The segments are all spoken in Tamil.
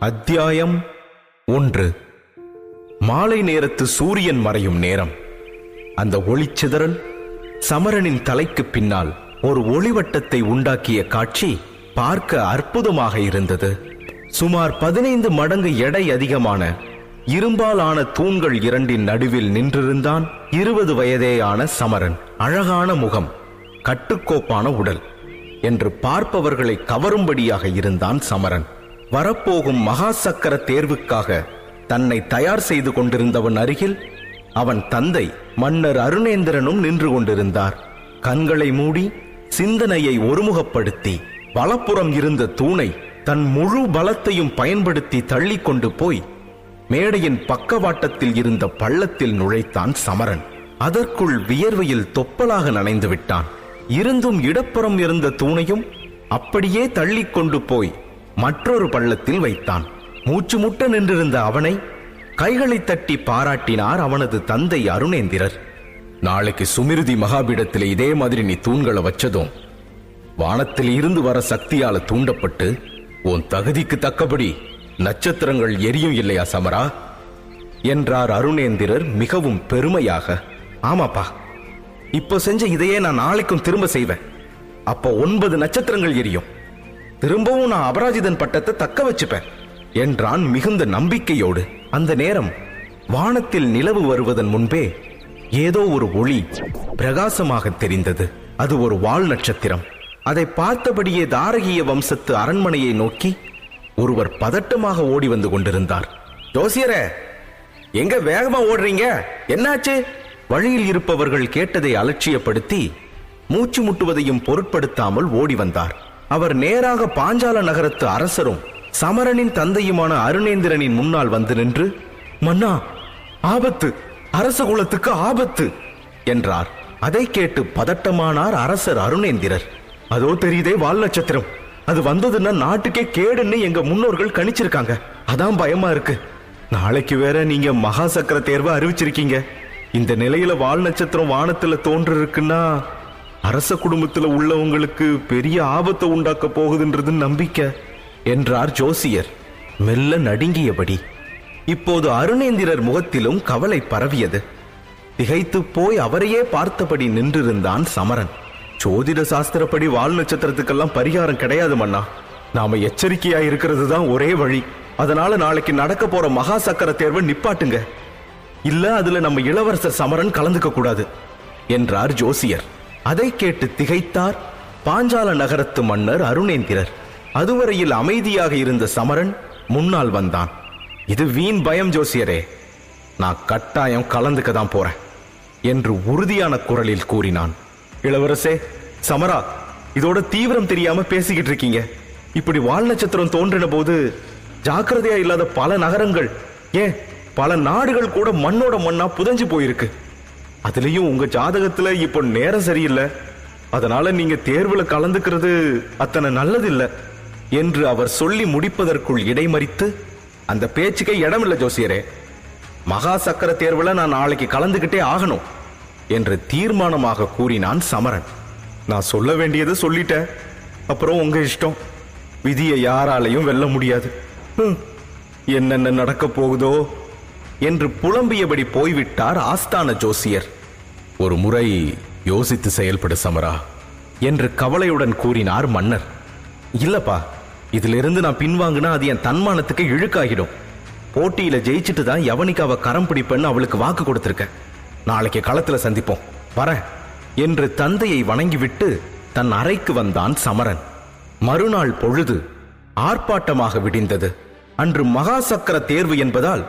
அத்தியாயம் ஒன்று. மாலை நேரத்து சூரியன் மறையும் நேரம். அந்த ஒளிச்சிதறல் சமரனின் தலைக்கு பின்னால் ஒரு ஒளிவட்டத்தை உண்டாக்கிய காட்சி பார்க்க அற்புதமாக இருந்தது. சுமார் பதினைந்து மடங்கு எடை அதிகமான இரும்பால் ஆன தூண்கள் இரண்டின் நடுவில் நின்றிருந்தான் இருபது வயதேயான சமரன். அழகான முகம் கட்டுக்கோப்பான உடல் என்று பார்ப்பவர்களை கவரும்படியாக இருந்தான் சமரன். வரப்போகும் மகா சக்கர தேர்வுக்காக தன்னை தயார் செய்து கொண்டிருந்தவன் அருகில் அவன் தந்தை மன்னர் அருணேந்திரனும் நின்று கொண்டிருந்தார். கண்களை மூடி சிந்தனையை ஒருமுகப்படுத்தி வலப்புறம் இருந்த தூணை தன் முழு பலத்தையும் பயன்படுத்தி தள்ளி கொண்டு போய் மேடையின் பக்கவாட்டத்தில் இருந்த பள்ளத்தில் நுழைத்தான் சமரன். அதற்குள் வியர்வையில் தொப்பலாக நனைந்து விட்டான். இருந்தும் இடப்புறம் இருந்த தூணையும் அப்படியே தள்ளி கொண்டு போய் மற்றொரு பள்ளத்தில் வைத்தான். மூச்சு முட்ட நின்றிருந்த அவனை கைகளை தட்டி பாராட்டினார் அவனது தந்தை அருணேந்திரர். நாளைக்கு சுமிருதி மகாபீடத்தில் இதே மாதிரி நீ தூண்களை வச்சதும் வானத்தில் இருந்து வர சக்தியால தூண்டப்பட்டு உன் தகுதிக்கு தக்கபடி நட்சத்திரங்கள் எரியும் இல்லையா சமரா? என்றார் அருணேந்திரர் மிகவும் பெருமையாக. ஆமாப்பா இப்போ செஞ்ச இதையே நான் நாளைக்கும் திரும்ப செய்வேன். அப்போ ஒன்பது நட்சத்திரங்கள் எரியும். திரும்பவும் நான் அபராஜிதன் பட்டத்தை தக்க வச்சுப்பேன் என்றான் மிகுந்த நம்பிக்கையோடு. அந்த நேரம் வானத்தில் நிலவு வருவதன் முன்பே ஏதோ ஒரு ஒளி பிரகாசமாக தெரிந்தது. அது ஒரு வால் நட்சத்திரம். அதை பார்த்தபடியே தாரகிய வம்சத்து அரண்மனையை நோக்கி ஒருவர் பதட்டமாக ஓடி வந்து கொண்டிருந்தார். ஜோசியர எங்க வேகமா ஓடுறீங்க? என்னாச்சு? வழியில் இருப்பவர்கள் கேட்டதை அலட்சியப்படுத்தி மூச்சு முட்டுவதையும் பொருட்படுத்தாமல் ஓடி வந்தார். அவர் நேராக பாஞ்சால நகரத்து அரசரும் சமரனின் தந்தையுமான அருணேந்திரனின் முன்னால் வந்து நின்று மன்னா ஆபத்து அரச குலத்துக்கு ஆபத்து என்றார். அதை கேட்டு பதட்டமானார் அரசர் அருணேந்திரர். அதோ தெரியுதே வால் நட்சத்திரம். அது வந்ததுன்னா நாட்டுக்கே கேடுன்னு எங்க முன்னோர்கள் கணிச்சிருக்காங்க. அதான் பயமா இருக்கு. நாளைக்கு வேற நீங்க மகா சக்கர தேர்வை அறிவிச்சிருக்கீங்க. இந்த நிலையில வால் நட்சத்திரம் வானத்துல தோன்று இருக்குன்னா அரச குடும்பத்துல உள்ளவங்களுக்கு பெரிய ஆபத்தை உண்டாக்க போகுதுன்றது நம்பிக்கை என்றார் ஜோசியர். மெல்ல நடுங்கியபடி இப்போது அருணேந்திரர் முகத்திலும் கவலை பரவியது. திகைத்துப் போய் அவரையே பார்த்தபடி நின்றிருந்தான் சமரன். ஜோதிட சாஸ்திரப்படி வால் நட்சத்திரத்துக்கெல்லாம் பரிகாரம் கிடையாது மன்னா. நாம எச்சரிக்கையா இருக்கிறது தான் ஒரே வழி. அதனால நாளைக்கு நடக்க போற மகா சக்கர தேர்வை நிப்பாட்டுங்க. இல்ல அதுல நம்ம இளவரசர் சமரன் கலந்துக்க கூடாது என்றார் ஜோசியர். அதை கேட்டு திகைத்தார் பாஞ்சால நகரத்து மன்னர் அருணேந்திரர். அதுவரையில் அமைதியாக இருந்த சமரன் முன்னால் வந்தான். இது வீண் பயம் ஜோசியரே. நான் கட்டாயம் கலந்துக்க தான் போறேன் என்று உறுதியான குரலில் கூறினான். இளவரசே சமரா இதோட தீவிரம் தெரியாம பேசிக்கிட்டு இருக்கீங்க. இப்படி வால் நட்சத்திரம் தோன்றின போது ஜாக்கிரதையா இல்லாத பல நகரங்கள் ஏன் பல நாடுகள் கூட மண்ணோட மண்ணா புதைஞ்சு போயிருக்கு. அதுலயும் உங்க ஜாதகத்துல இப்போ நேரம் சரியில்லை. அதனால நீங்க தேர்வுல கலந்துக்கிறது அத்தனை நல்லதில்லை என்று அவர் சொல்லி முடிப்பதற்குள் இடைமறித்து அந்த பேச்சுக்கே இடமில்லை ஜோசியரே. மகா சக்கர தேர்வுல நான் நாளைக்கு கலந்துகிட்டே ஆகணும் என்று தீர்மானமாக கூறினான் சமரன். நான் சொல்ல வேண்டியதை சொல்லிட்டேன். அப்புறம் உங்க இஷ்டம். விதியை யாராலையும் வெல்ல முடியாது. என்னென்ன நடக்க போகுதோ என்று புலம்பியபடி போய்விட்டார் ஆஸ்தான ஜோசியர். ஒரு முறை யோசித்து செயல்படு சமரா என்று கவலையுடன் கூறினார் மன்னர். இல்லப்பா இதிலிருந்து நான் பின்வாங்கினா அது என் தன்மானத்துக்கு இழுக்காகிடும். போட்டியில ஜெயிச்சிட்டு தான் யவனிக்காவை கரம் பிடிப்பேன்னு அவளுக்கு வாக்கு கொடுத்திருக்கேன் நாளைக்கு களத்துல சந்திப்போம் வரேன் என்று தந்தையை வணங்கிவிட்டு தன் அறைக்கு வந்தான் சமரன். மறுநாள் பொழுது ஆர்ப்பாட்டமாக விடிந்தது. அன்று மகா சக்கர தேர்வு என்பதால்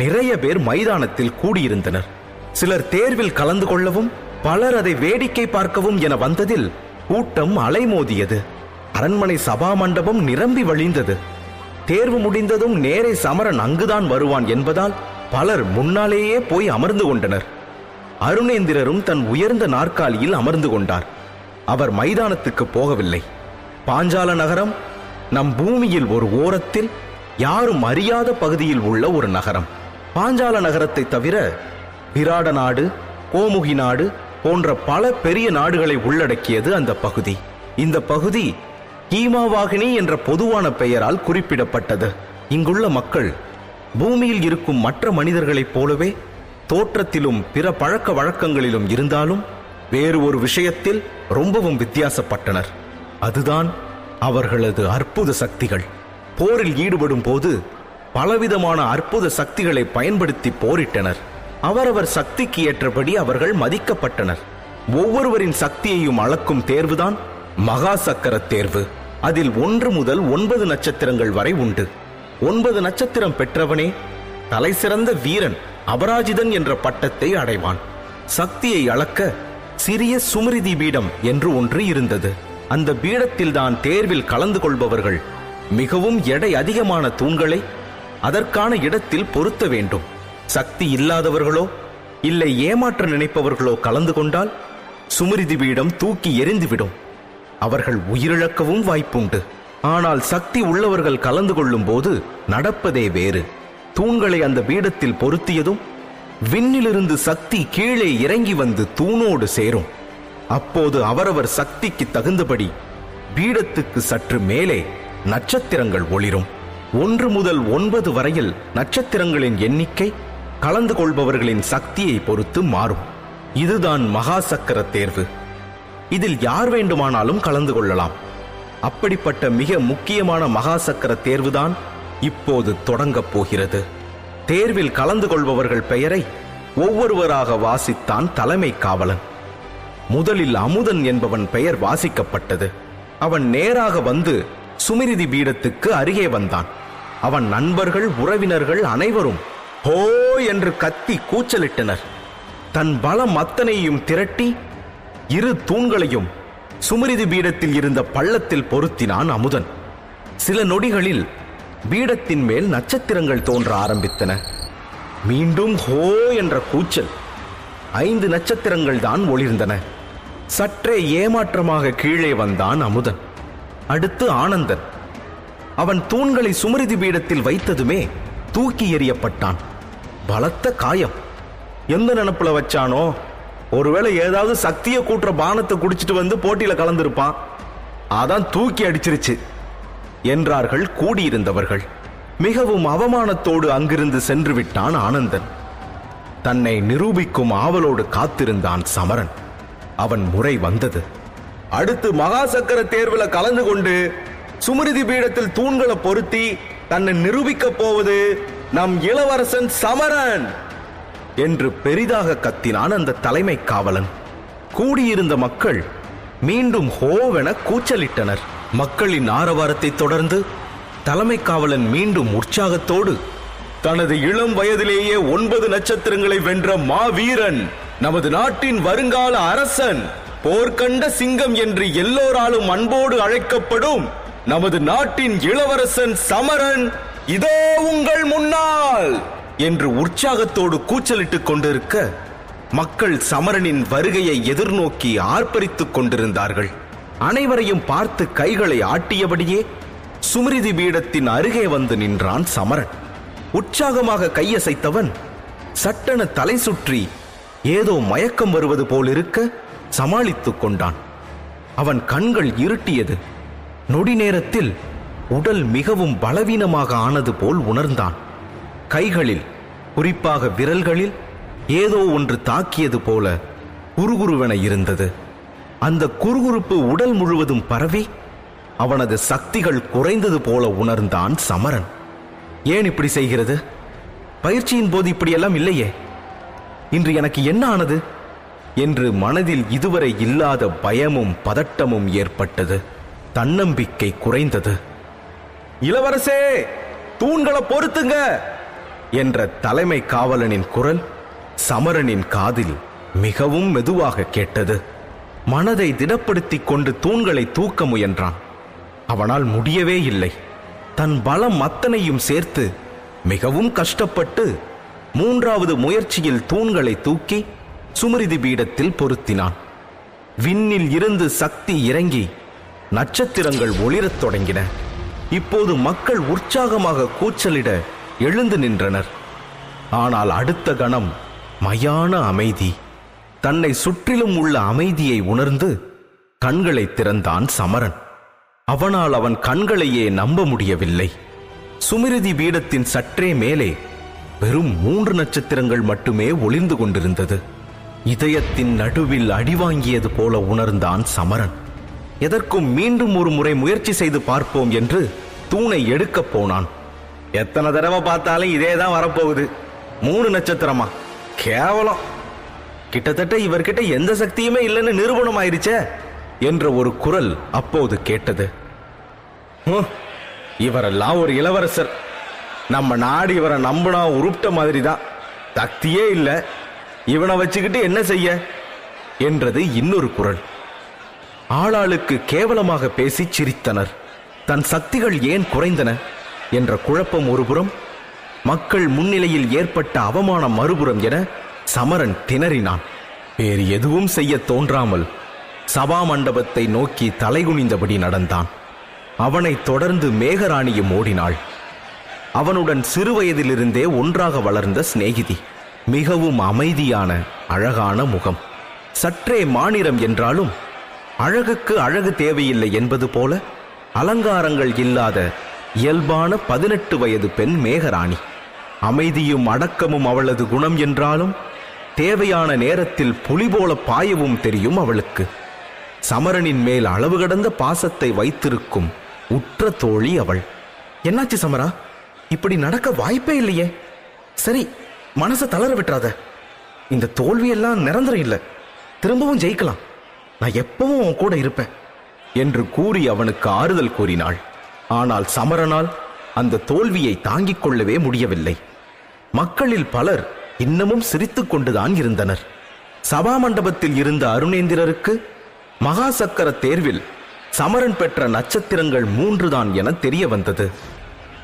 நிறைய பேர் மைதானத்தில் கூடியிருந்தனர். சிலர் தேர்வில் கலந்து கொள்ளவும் பலர் அதை வேடிக்கை பார்க்கவும் என வந்ததில் கூட்டம் அலைமோதியது. அரண்மனை சபா மண்டபம் நிரம்பி வழிந்தது. தேர்வு முடிந்ததும் நேரே சமரன் அங்குதான் வருவான் என்பதால் பலர் முன்னாலேயே போய் அமர்ந்து கொண்டனர். அருணேந்திரரும் தன் உயர்ந்த நாற்காலியில் அமர்ந்து கொண்டார். அவர் மைதானத்துக்கு போகவில்லை. பாஞ்சால நகரம் நம் பூமியில் ஒரு ஓரத்தில் யாரும் அறியாத பகுதியில் உள்ள ஒரு நகரம். பாஞ்சால நகரத்தை தவிர விராட நாடு கோமுகி நாடு போன்ற பல பெரிய நாடுகளை உள்ளடக்கியது அந்த பகுதி. இந்த பகுதி கீமாவாகினி என்ற பொதுவான பெயரால் குறிப்பிடப்பட்டது. இங்குள்ள மக்கள் பூமியில் இருக்கும் மற்ற மனிதர்களைப் போலவே தோற்றத்திலும் பிற பழக்க வழக்கங்களிலும் இருந்தாலும் வேறு ஒரு விஷயத்தில் ரொம்பவும் வித்தியாசப்பட்டனர். அதுதான் அவர்களது அற்புத சக்திகள். போரில் ஈடுபடும் போது பலவிதமான அற்புத சக்திகளை பயன்படுத்தி போரிட்டனர். அவரவர் சக்திக்கு ஏற்றபடி அவர்கள் மதிக்கப்பட்டனர். ஒவ்வொருவரின் சக்தியையும் அளக்கும் தேர்வுதான் மகா சக்கர தேர்வு. அதில் ஒன்று முதல் ஒன்பது நட்சத்திரங்கள் வரை உண்டு. ஒன்பது நட்சத்திரம் பெற்றவனே தலைசிறந்த வீரன் அபராஜிதன் என்ற பட்டத்தை அடைவான். சக்தியை அளக்க சிறிய சுமிருதி பீடம் என்று ஒன்று இருந்தது. அந்த பீடத்தில்தான் தேர்வில் கலந்து கொள்பவர்கள் மிகவும் எடை அதிகமான தூண்களை அதற்கான இடத்தில் பொருத்த வேண்டும். சக்தி இல்லாதவர்களோ இல்லை ஏமாற்ற நினைப்பவர்களோ கலந்து கொண்டால் சுமரிதி பீடம் தூக்கி எரிந்துவிடும் அவர்கள் உயிரிழக்கவும் வாய்ப்புண்டு. ஆனால் சக்தி உள்ளவர்கள் கலந்து கொள்ளும் போது நடப்பதே வேறு. தூண்களை அந்த பீடத்தில் பொருத்தியதும் விண்ணிலிருந்து சக்தி கீழே இறங்கி வந்து தூணோடு சேரும். அப்போது அவரவர் சக்திக்கு தகுந்தபடி பீடத்துக்கு சற்று மேலே நட்சத்திரங்கள் ஒளிரும். ஒன்று முதல் ஒன்பது வரையில் நட்சத்திரங்களின் எண்ணிக்கை கலந்து கொள்பவர்களின் சக்தியை பொறுத்து மாறும். இதுதான் மகா சக்கர தேர்வு. இதில் யார் வேண்டுமானாலும் கலந்து கொள்ளலாம். அப்படிப்பட்ட மிக முக்கியமான மகா சக்கர தேர்வுதான் இப்போது தொடங்கப் போகிறது. தேர்வில் கலந்து கொள்பவர்கள் பெயரை ஒவ்வொருவராக வாசித்தான் தலைமை காவலன். முதலில் அமுதன் என்பவன் பெயர் வாசிக்கப்பட்டது. அவன் நேராக வந்து சுமிருதி பீடத்துக்கு அருகே வந்தான். அவன் நண்பர்கள் உறவினர்கள் அனைவரும் ஹோ என்று கத்தி கூச்சலிட்டனர். தன் பலம் அத்தனையும் திரட்டி இரு தூண்களையும் சுமரிதி பீடத்தில் இருந்த பள்ளத்தில் பொருத்தினான் அமுதன். சில நொடிகளில் பீடத்தின் மேல் நட்சத்திரங்கள் தோன்ற ஆரம்பித்தன. மீண்டும் ஹோ என்ற கூச்சல் ஐந்து நட்சத்திரங்கள் தான் ஒளிர்ந்தன. சற்றே ஏமாற்றமாக கீழே வந்தான் அமுதன். அடுத்து ஆனந்தன். அவன் தூண்களை சுமிருதி பீடத்தில் வைத்ததுமே தூக்கி எறியப்பட்டான். பலத்த காயம். எந்த நினப்புல வச்சானோ? ஒருவேளை ஏதாவது சக்தியை கூட்டுற பானத்தை குடிச்சிட்டு வந்து போட்டியில கலந்திருப்பான். அதான் தூக்கி அடிச்சிருச்சு என்றார்கள் கூடியிருந்தவர்கள். மிகவும் அவமானத்தோடு அங்கிருந்து சென்று விட்டான் ஆனந்தன். தன்னை நிரூபிக்கும் ஆவலோடு காத்திருந்தான் சமரன். அவன் முறை வந்தது. அடுத்து மகா சக்கர கலந்து கொண்டு சுமிருதி பீடத்தில் தூண்களை பொருத்தி தன்னை நிரூபிக்கப் போவது நம் இளவரசன் சமரன் என்று பெரிதாக கத்தினான் அந்த தலைமை காவலன். கூடியிருந்த மக்கள் மீண்டும் ஹோவென கூச்சலிட்டனர். மக்களின் ஆரவாரத்தை தொடர்ந்து தலைமை காவலன் மீண்டும் உற்சாகத்தோடு தனது இளம் வயதிலேயே ஒன்பது நட்சத்திரங்களை வென்ற மாவீரன் நமது நாட்டின் வருங்கால அரசன் போர்க்கண்ட சிங்கம் என்று எல்லோராலும் அன்போடு அழைக்கப்படும் நமது நாட்டின் இளவரசன் சமரன் இதோ உங்கள் முன்னால்! என்று உற்சாகத்தோடு கூச்சலிட்டுக் கொண்டிருக்க மக்கள் சமரனின் வருகையை எதிர்நோக்கி ஆர்ப்பரித்துக் கொண்டிருந்தார்கள். அனைவரையும் பார்த்து கைகளை ஆட்டியபடியே சுமிருதி பீடத்தின் அருகே வந்து நின்றான் சமரன். உற்சாகமாக கையசைத்தவன் சட்டென தலை சுற்றி ஏதோ மயக்கம் வருவது போலிருக்க சமாளித்துக் கொண்டான். அவன் கண்கள் இருட்டியது. நொடி நேரத்தில் உடல் மிகவும் பலவீனமாக ஆனது போல் உணர்ந்தான். கைகளில் குறிப்பாக விரல்களில் ஏதோ ஒன்று தாக்கியது போல குறுகுருவென இருந்தது. அந்த குறுகுறுப்பு உடல் முழுவதும் பரவி அவனது சக்திகள் குறைந்தது போல உணர்ந்தான் சமரன். ஏன் இப்படி செய்கிறது? பயிற்சியின் போது இப்படியெல்லாம் இல்லையே? இன்று எனக்கு என்ன ஆனது? என்று மனதில் இதுவரை இல்லாத பயமும் பதட்டமும் ஏற்பட்டது. தன்னம்பிக்கை குறைந்தது. இளவரசே தூண்களை பொருத்துங்க என்ற தலைமை காவலனின் குரல் சமரனின் காதில் மிகவும் மெதுவாக கேட்டது. மனதை திடப்படுத்திக் கொண்டு தூண்களை தூக்க முயன்றான். அவனால் முடியவே இல்லை. தன் பலம் அத்தனையும் சேர்த்து மிகவும் கஷ்டப்பட்டு மூன்றாவது முயற்சியில் தூண்களை தூக்கி சுமரிதி பீடத்தில் பொருத்தினான். விண்ணில் இருந்து சக்தி இறங்கி நட்சத்திரங்கள் ஒளிரத் தொடங்கின. இப்போது மக்கள் உற்சாகமாக கூச்சலிட எழுந்து நின்றனர். ஆனால் அடுத்த கணம் மயான அமைதி. தன்னை சுற்றிலும் உள்ள அமைதியை உணர்ந்து கண்களை திறந்தான் சமரன். அவனால் அவன் கண்களையே நம்ப முடியவில்லை. சுமிருதி பீடத்தின் சற்றே மேலே வெறும் மூன்று நட்சத்திரங்கள் மட்டுமே ஒளிர்ந்து கொண்டிருந்தது. இதயத்தின் நடுவில் அடிவாங்கியது போல உணர்ந்தான் சமரன். எதற்கும் மீண்டும் ஒரு முறை முயற்சி செய்து பார்ப்போம் என்று தூணை எடுக்கப் போனான். எத்தனை தடவை பார்த்தாலும் இதே தான் வரப்போகுது. மூணு நட்சத்திரமா? கேவலம். கிட்டத்தட்ட இவர்கிட்ட எந்த சக்தியுமே இல்லைன்னு நிரூபணம் ஆயிருச்சே என்ற ஒரு குரல் அப்போது கேட்டது. இவரெல்லாம் ஒரு இளவரசர். நம்ம நாடு இவரை நம்பினா உருப்பிட்ட மாதிரி தான் சக்தியே இல்லை. இவனை வச்சுக்கிட்டு என்ன செய்ய? என்றது இன்னொரு குரல். ஆளாளுக்கு கேவலமாக பேசி சிரித்தனர். தன் சக்திகள் ஏன் குறைந்தன? என்ற குழப்பம் ஒருபுறம் மக்கள் முன்னிலையில் ஏற்பட்ட அவமானம் மறுபுறம் என சமரன் திணறினான். வேறு எதுவும் செய்ய தோன்றாமல் சபா மண்டபத்தை நோக்கி தலைகுனிந்தபடி நடந்தான். அவனைத் தொடர்ந்து மேகராணியும் ஓடினாள். அவனுடன் சிறுவயதிலிருந்தே ஒன்றாக வளர்ந்த சிநேகிதி. மிகவும் அமைதியான அழகான முகம். சற்றே மாநிறம் என்றாலும் அழகுக்கு அழகு தேவையில்லை என்பது போல அலங்காரங்கள் இல்லாத இயல்பான பதினெட்டு வயது பெண் மேகராணி. அமைதியும் அடக்கமும் அவளது குணம் என்றாலும் தேவையான நேரத்தில் புலி போல பாயவும் தெரியும் அவளுக்கு. சமரனின் மேல் அளவு கடந்த பாசத்தை வைத்திருக்கும் உற்ற தோழி அவள். என்னாச்சு சமரா? இப்படி நடக்க வாய்ப்பே இல்லையே. சரி மனசை தளர விட்டுறாத. இந்த தோல்வியெல்லாம் நிரந்தரம் இல்லை. திரும்பவும் ஜெயிக்கலாம். நான் எப்பவும் கூட இருப்பேன் என்று கூறி அவனுக்கு ஆறுதல் கூறினாள். ஆனால் சமரனால் அந்த தோல்வியை தாங்கிக் கொள்ளவே முடியவில்லை. மக்களில் பலர் இன்னமும் சிரித்துக் கொண்டுதான் இருந்தனர். சபா மண்டபத்தில் இருந்த அருணேந்திரருக்கு மகாசக்கர தேர்வில் சமரன் பெற்ற நட்சத்திரங்கள் மூன்றுதான் என தெரிய வந்தது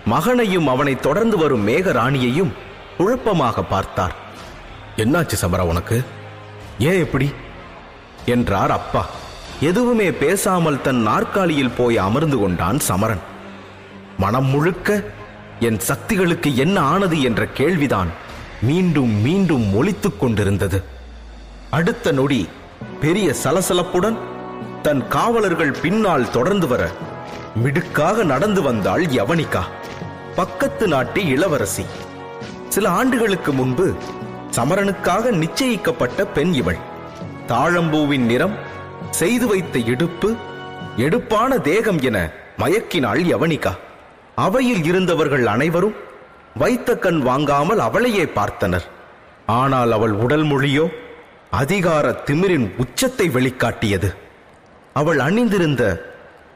மகனையும் அவனை தொடர்ந்து வரும் மேகராணியையும் குழப்பமாக பார்த்தார். என்னாச்சு சமரா உனக்கு? ஏன் எப்படி என்றார் அப்பா. எதுவுமே பேசாமல் தன் நாற்காலியில் போய் அமர்ந்து கொண்டான் சமரன். மனம் முழுக்க என் சக்திகளுக்கு என்ன ஆனது என்ற கேள்விதான் மீண்டும் மீண்டும் ஒழித்துக் கொண்டிருந்தது. அடுத்த நொடி பெரிய சலசலப்புடன் தன் காவலர்கள் பின்னால் தொடர்ந்து வர மிடுக்காக நடந்து வந்தாள் யவனிகா பக்கத்து நாட்டு இளவரசி. சில ஆண்டுகளுக்கு முன்பு சமரனுக்காக நிச்சயிக்கப்பட்ட பெண் இவள். தாழம்பூவின் நிறம் செய்து வைத்த இடுப்பு எடுப்பான தேகம் என மயக்கினாள் யவனிகா அவையில் இருந்தவர்கள் அனைவரும் வைத்த கண் வாங்காமல் அவளையே பார்த்தனர். ஆனால் அவள் உடல் மொழியோ அதிகார திமிரின் உச்சத்தை வெளிக்காட்டியது. அவள் அணிந்திருந்த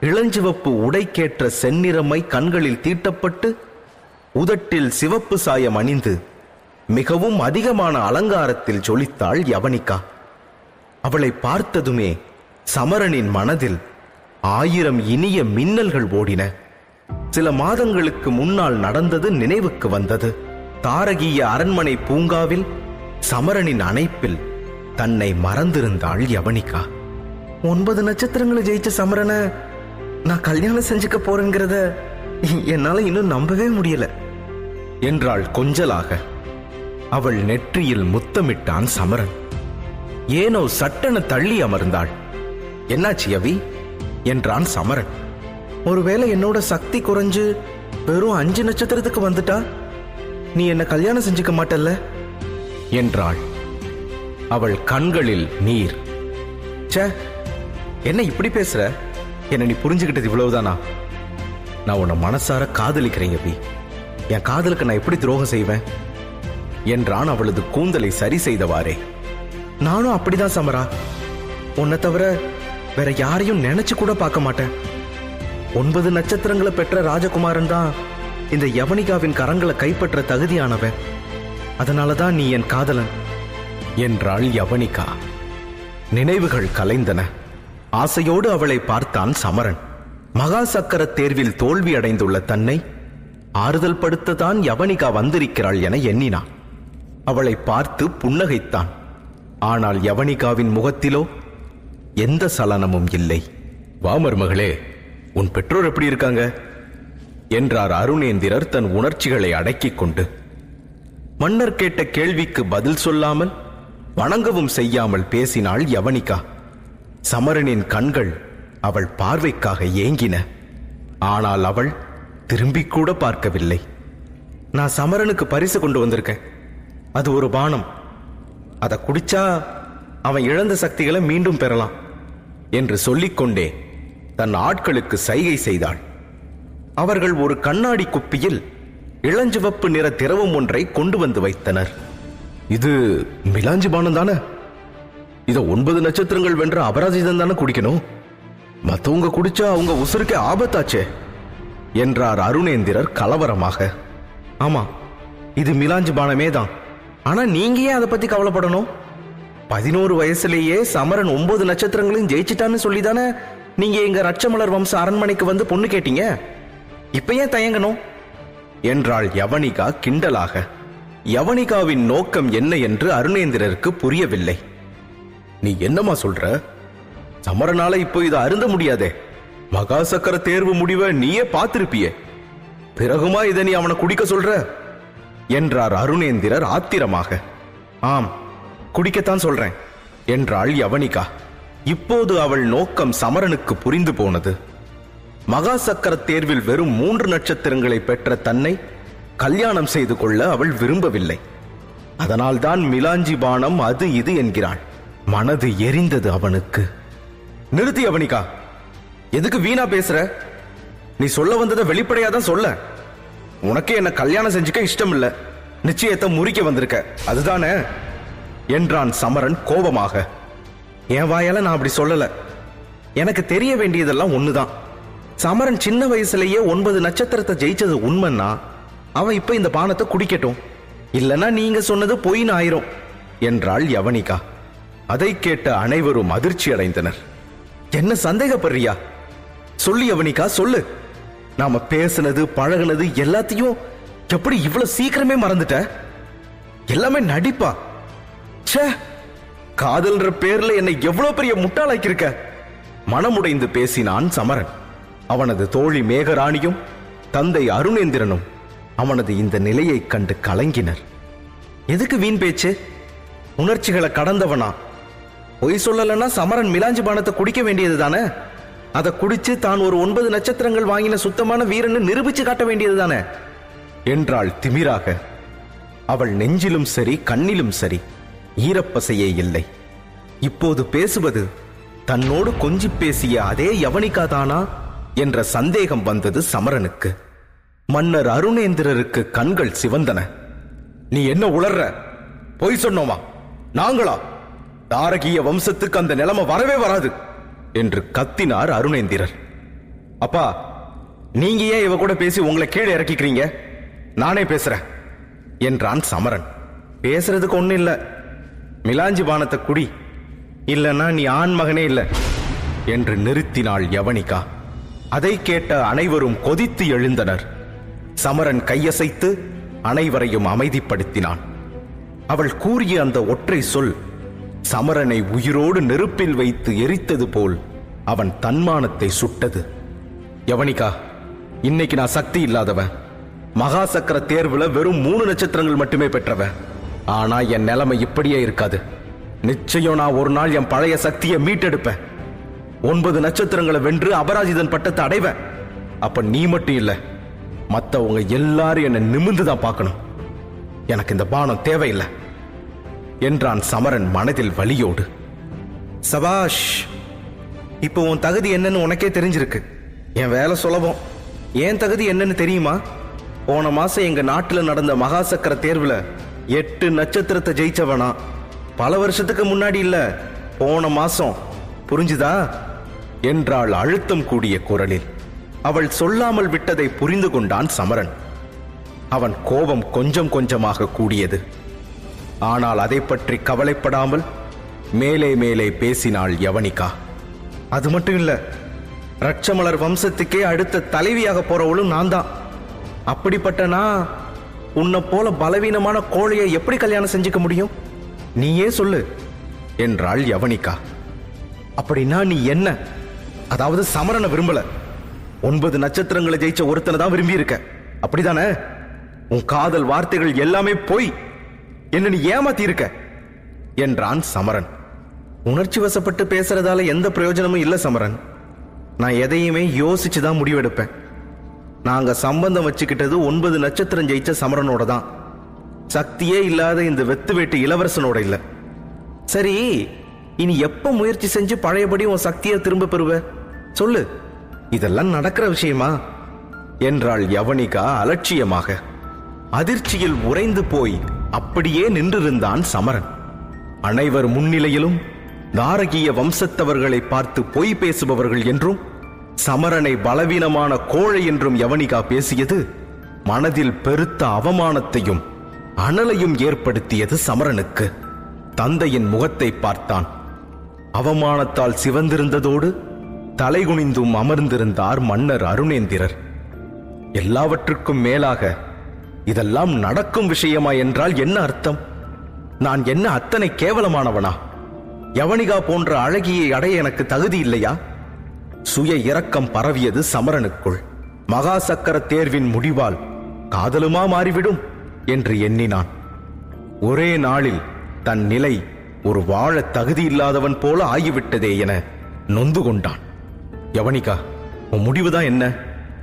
இளஞ்சிவப்பு உடைக்கேற்ற செந்நிறமை கண்களில் தீட்டப்பட்டு உதட்டில் சிவப்பு சாயம் அணிந்து மிகவும் அதிகமான அலங்காரத்தில் ஜொலித்தாள் யவனிகா அவளை பார்த்ததுமே சமரனின் மனதில் ஆயிரம் இனிய மின்னல்கள் ஓடின. சில மாதங்களுக்கு முன்னால் நடந்தது நினைவுக்கு வந்தது. தாரகிய அரண்மனை பூங்காவில் சமரனின் அணைப்பில் தன்னை மறந்திருந்தாள் யவனிகா. ஒன்பது நட்சத்திரங்களை ஜெயிச்ச சமரனை நான் கல்யாணம் செஞ்சுக்க போறேங்கிறத என்னால இன்னும் நம்பவே முடியல என்றாள் கொஞ்சலாக. அவள் நெற்றியில் முத்தமிட்டான் சமரன். ஏனோ சட்டென தள்ளி அமர்ந்தாள். என்னாச்சு அவி என்றான் சமரன். ஒருவேளை என்னோட சக்தி குறைஞ்சு வெறும் அஞ்சு நட்சத்திரத்துக்கு வந்துட்டா? நீ என்ன கல்யாணம் செஞ்சுக்க மாட்டல்ல? என்றாள். அவள் கண்களில் நீர். ச்சே என்ன இப்படி பேசுற? என்ன நீ புரிஞ்சுக்கிட்டது இவ்வளவுதானா? நான் உன்னை மனசார காதலிக்கிறேன் அபி. என் காதலுக்கு நான் எப்படி துரோகம் செய்வேன்? என்றான் அவளது கூந்தலை சரி செய்தவாறே. நானும் அப்படிதான் சமரா. உன்னை தவிர வேற யாரையும் நினைச்சு கூட பார்க்க மாட்டேன். ஒன்பது நட்சத்திரங்களை பெற்ற ராஜகுமாரன் தான் இந்த யவனிகாவின் கரங்களை கைப்பற்ற தகுதியானவன். அதனால தான் நீ என் காதலன். என்றாள் யவனிகா. நினைவுகள் கலைந்தன. ஆசையோடு அவளை பார்த்தான் சமரன். மகா சக்கர தேர்வில் தோல்வி அடைந்துள்ள தன்னை ஆறுதல் படுத்ததான் யவனிகா வந்திருக்கிறாள் என எண்ணினான். அவளை பார்த்து புன்னகைத்தான். ஆனால் யவனிகாவின் முகத்திலோ எந்த சலனமும் இல்லை. வாமர் மகளே உன் பெற்றோர் எப்படி இருக்காங்க? என்றார் அருணேந்திரர் தன் உணர்ச்சிகளை அடக்கிக் கொண்டு. மன்னர் கேட்ட கேள்விக்கு பதில் சொல்லாமல் வணங்கவும் செய்யாமல் பேசினாள் யவனிகா. சமரனின் கண்கள் அவள் பார்வைக்காக ஏங்கின. ஆனால் அவள் திரும்பி கூட பார்க்கவில்லை. நான் சமரனுக்கு பரிசு கொண்டு வந்திருக்கேன். அது ஒரு பானம். அதை குடிச்சா அவன் இழந்த சக்திகளை மீண்டும் பெறலாம் என்று சொல்லிக்கொண்டே தன் ஆட்களுக்கு சைகை செய்தாள். அவர்கள் ஒரு கண்ணாடி குப்பியில் இளஞ்சிவப்பு நிற திரவம் ஒன்றை கொண்டு வந்து வைத்தனர். இது மிலாஞ்சி பானம் தானே? இதை ஒன்பது நட்சத்திரங்கள் வென்ற அபராஜிதம் தானே குடிக்கணும்? மற்றவங்க குடிச்சா அவங்க உசுருக்கே ஆபத்தாச்சே என்றார் அருணேந்திரர் கலவரமாக. ஆமா இது மிலாஞ்சி பானமே தான். ஆனா நீங்க ஏன் அதை பத்தி கவலைப்படணும்? பதினோரு வயசுலேயே சமரன் ஒன்பது நட்சத்திரங்களையும் ஜெயிச்சிட்டான்னு சொல்லிதானே நீங்க எங்க ரட்சமலர் வம்ச அரண்மனைக்கு வந்து பொண்ணு கேட்டீங்க? இப்ப ஏன் தயங்கணும்? என்றாள் யவனிகா கிண்டலாக. யவனிகாவின் நோக்கம் என்ன என்று அருணேந்திரருக்கு புரியவில்லை. நீ என்னம்மா சொல்ற? சமரனால இப்போ இதை அருந்த முடியாதே. மகா சக்கர தேர்வு முடிவை நீயே பார்த்திருப்பியே. பிறகுமா இதை நீ அவனை குடிக்க சொல்ற? என்றார் அருணேந்திரர் ஆத்திரமாக. ஆம் குடிக்கத்தான் சொல்றேன் என்றாள் யவனிகா. இப்போது அவள் நோக்கம் சமரனுக்கு புரிந்து போனது. மகா சக்கர தேர்வில் வெறும் மூன்று நட்சத்திரங்களை பெற்ற தன்னை கல்யாணம் செய்து கொள்ள அவள் விரும்பவில்லை. அதனால்தான் மிலாஞ்சி பானம் அது இது என்கிறாள். மனது எரிந்தது அவனுக்கு. நிறுத்தி அவனிகா எதுக்கு வீணா பேசுற? நீ சொல்ல வந்ததை வெளிப்படையாதான் சொல்ல. உனக்கு என்ன கல்யாணம் செஞ்சுக்க இஷ்டம் இல்ல நிச்சயத்தை முறிக்க வந்திருக்க. அதுதானே? என்றான் சமரன் கோபமாக. என் வாயால நான் அப்படி சொல்லல. எனக்கு தெரிய வேண்டியதெல்லாம் ஒண்ணுதான். சமரன் சின்ன வயசுலயே ஒன்பது நட்சத்திரத்தை ஜெயிச்சது உண்மைன்னா அவன் இப்ப இந்த பானத்தை குடிக்கட்டும். இல்லனா நீங்க சொன்னது பொய்னு ஆயிரும் என்றாள் யவனிகா. அதை கேட்ட அனைவரும் அதிர்ச்சி அடைந்தனர் என்ன சந்தேகப்படுறியா? சொல்லு யவனிகா சொல்லு. நாம பேசுனது பழகுனது எல்லாத்தையும் எப்படி இவ்வளவு சீக்கிரமே மறந்துட்ட? எல்லாமே நடிப்பா. ச்சே காதல்ன்ற பேர்ல என்னை எவ்வளவு பெரிய முட்டாளாக்கியிருக்க? மனமுடைந்து பேசினான் சமரன். அவனது தோழி மேகராணியும் தந்தை அருணேந்திரனும் அவனது இந்த நிலையைக் கண்டு கலங்கினர். எதுக்கு வீண் பேச்சு? உணர்ச்சிகளை கடந்தவனா? பொய் சொல்லலைன்னா சமரன் மிலாஞ்சி பானத்தை குடிக்க வேண்டியது தானே அதை குடிச்சு தான் ஒரு ஒன்பது நட்சத்திரங்கள் வாங்கின சுத்தமான வீரன்னு நிரூபிச்சு காட்ட வேண்டியது தானே? என்றாள் திமிராக. அவள் நெஞ்சிலும் சரி கண்ணிலும் சரி ஈரப்பசையே இல்லை. இப்போது பேசுவது தன்னோடு கொஞ்சி பேசிய அதே யவனிகா தானா? என்ற சந்தேகம் வந்தது சமரனுக்கு. மன்னர் அருணேந்திரருக்கு கண்கள் சிவந்தன. நீ என்ன உளர்ற? பொய் சொன்னோமா? நாங்களா? தாரகிய வம்சத்துக்கு அந்த நிலைமை வரவே வராது. என்று கத்தினார் அருணேந்திரர். அப்பா நீங்க ஏன் இவ கூட பேசி உங்களை கீழே இறக்கிக்கிறீங்க? நானே பேசுறேன் என்றான் சமரன். பேசுறதுக்கு ஒன்றும் இல்லை. மிலாஞ்சி பானத்தை குடி. இல்லைன்னா நீ ஆண் மகனே இல்லை என்று நிறுத்தினாள் யவனிகா. அதை கேட்ட அனைவரும் கொதித்து எழுந்தனர். சமரன் கையசைத்து அனைவரையும் அமைதிப்படுத்தினான். அவள் கூறிய அந்த ஒற்றை சொல் சமரனை உயிரோடு நெருப்பில் வைத்து எரித்தது போல் அவன் தன்மானத்தை சுட்டது. யவனிகா இன்னைக்கு நான் சக்தி இல்லாதவன். மகா சக்கர தேர்வுல வெறும் மூணு நட்சத்திரங்கள் மட்டுமே பெற்றவன் ஆனா என் நிலைமை இப்படியே இருக்காது. நிச்சயம் நான் ஒரு நாள் என் பழைய சக்தியை மீட்டெடுப்பேன். ஒன்பது நட்சத்திரங்களை வென்று அபராஜிதன் பட்டத்தை அடைவேன். அப்ப நீ மட்டும் இல்ல மத்தவங்க எல்லாரும் என்னை நிமிர்ந்து தான் பார்க்கணும். எனக்கு இந்த பானம் தேவையில்லை. என்றான் சமரன் மனதில் வலியோடு. சபாஷ் இப்போ உன் தகுதி என்னன்னு உனக்கே தெரிஞ்சிருக்கு. என் வேலை சுலபம். என் தகுதி என்னன்னு தெரியுமா? போன மாசம் எங்க நாட்டில் நடந்த மகாசக்கர தேர்வுல எட்டு நட்சத்திரத்தை ஜெயிச்சவனா. பல வருஷத்துக்கு முன்னாடி இல்ல போன மாசம். புரிஞ்சுதா? என்றாள் அழுத்தம் கூடிய குரலில். அவள் சொல்லாமல் விட்டதை புரிந்து கொண்டான் சமரன். அவன் கோபம் கொஞ்சம் கொஞ்சமாக கூடியது. ஆனால் அதை பற்றி கவலைப்படாமல் மேலே மேலே பேசினாள் யவனிகா. அது மட்டும் இல்ல ரட்சமலர் வம்சத்துக்கே அடுத்த தலைவியாக போறவளும் நான் தான் அப்படிப்பட்ட நான் உன்னை போல பலவீனமான கோழையை எப்படி கல்யாணம் செஞ்சுக்க முடியும்? நீயே சொல்லு என்றாள் யவனிகா. அப்படின்னா நீ என்ன? அதாவது சமரனை விரும்பல. ஒன்பது நட்சத்திரங்களை ஜெயிச்ச ஒருத்தனை தான் விரும்பி இருக்க அப்படிதானே? உன் காதல் வார்த்தைகள் எல்லாமே போய் என்ன நீ ஏமாத்தி இருக்க என்றான் சமரன். உணர்ச்சி வசப்பட்டு பேசுறதால எந்த பிரயோஜனமும் இல்லை சமரன். நான் எதையுமே யோசிச்சு தான் முடிவெடுப்பேன். நாங்க சம்பந்தம் வச்சுக்கிட்டது ஒன்பது நட்சத்திரம் ஜெயிச்ச சமரனோட தான். சக்தியே இல்லாத இந்த வெத்து வேட்டு இளவரசனோட இல்லை. சரி இனி எப்ப முயற்சி செஞ்சு பழையபடி உன் சக்தியை திரும்ப பெறுவ? சொல்லு. இதெல்லாம் நடக்கிற விஷயமா? என்றாள் யவனிகா அலட்சியமாக. அதிர்ச்சியில் உறைந்து போய் அப்படியே நின்றிருந்தான் சமரன். அனைவர் முன்னிலையிலும் தாரகிய வம்சத்தவர்களை பார்த்து பொய் பேசுபவர்கள் என்றும் சமரனை பலவீனமான கோழை என்றும் யவனிகா பேசியது மனதில் பெருத்த அவமானத்தையும் அனலையும் ஏற்படுத்தியது சமரனுக்கு. தந்தையின் முகத்தை பார்த்தான். அவமானத்தால் சிவந்திருந்ததோடு தலைகுனிந்தும் அமர்ந்திருந்தார் மன்னர் அருணேந்திரர். எல்லாவற்றுக்கும் மேலாக இதெல்லாம் நடக்கும் விஷயமா என்றால் என்ன அர்த்தம்? நான் என்ன அத்தனை கேவலமானவனா? யவனிகா போன்ற அழகியை அடைய எனக்கு தகுதி இல்லையா? சுய இரக்கம் பரவியது சமரனுக்குள். மகா சக்கர தேர்வின் முடிவால் காதலுமா மாறிவிடும் என்று எண்ணினான். ஒரே நாளில் தன் நிலை ஒரு வாழ தகுதி இல்லாதவன் போல ஆகிவிட்டதே என நொந்து கொண்டான். யவனிகா உன் முடிவுதான் என்ன?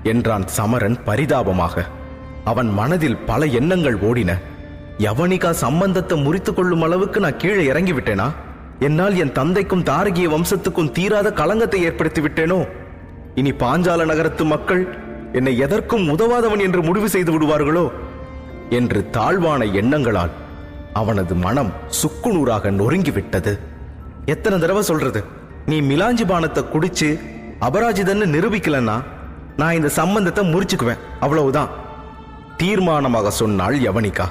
என்றான் சமரன் பரிதாபமாக. அவன் மனதில் பல எண்ணங்கள் ஓடின. யவனிகா சம்பந்தத்தை முறித்துக் கொள்ளும் அளவுக்கு நான் கீழே இறங்கி விட்டேனா? என்னால் என் தந்தைக்கும் தாரகிய வம்சத்துக்கும் தீராத களங்கத்தை ஏற்படுத்தி விட்டேனோ? இனி பாஞ்சால நகரத்து மக்கள் என்னை எதற்கும் உதவாதவன் என்று முடிவு செய்து விடுவார்களோ? என்று தாழ்வான எண்ணங்களால் அவனது மனம் சுக்குநூறாக நொறுங்கிவிட்டது. எத்தனை தடவை சொல்றது? நீ மிலாஞ்சி பானத்தை குடிச்சு அபராஜிதன்னு நிரூபிக்கலன்னா நான் இந்த சம்பந்தத்தை முறிச்சுக்குவேன். அவ்வளவுதான். தீர்மானமாக சொன்னாள் யவனிகா.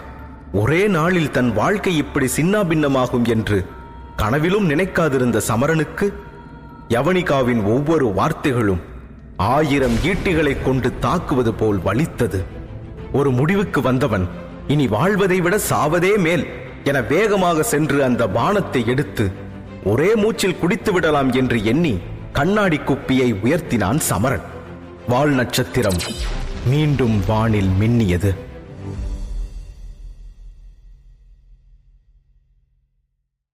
ஒரே நாளில் தன் வாழ்க்கை இப்படி சின்னாபின்னமாகும் என்று கனவிலும் நினைக்காதிருந்த சமரனுக்கு யவனிகாவின் ஒவ்வொரு வார்த்தைகளும் ஆயிரம் ஈட்டிகளை கொண்டு தாக்குவது போல் வலித்தது. ஒரு முடிவுக்கு வந்தவன் இனி வாழ்வதை விட சாவதே மேல் என வேகமாக சென்று அந்த பானத்தை எடுத்து ஒரே மூச்சில் குடித்து விடலாம் என்று எண்ணி கண்ணாடி குப்பியை உயர்த்தினான் சமரன். வால் நட்சத்திரம் மீண்டும் வானில் மின்னியது.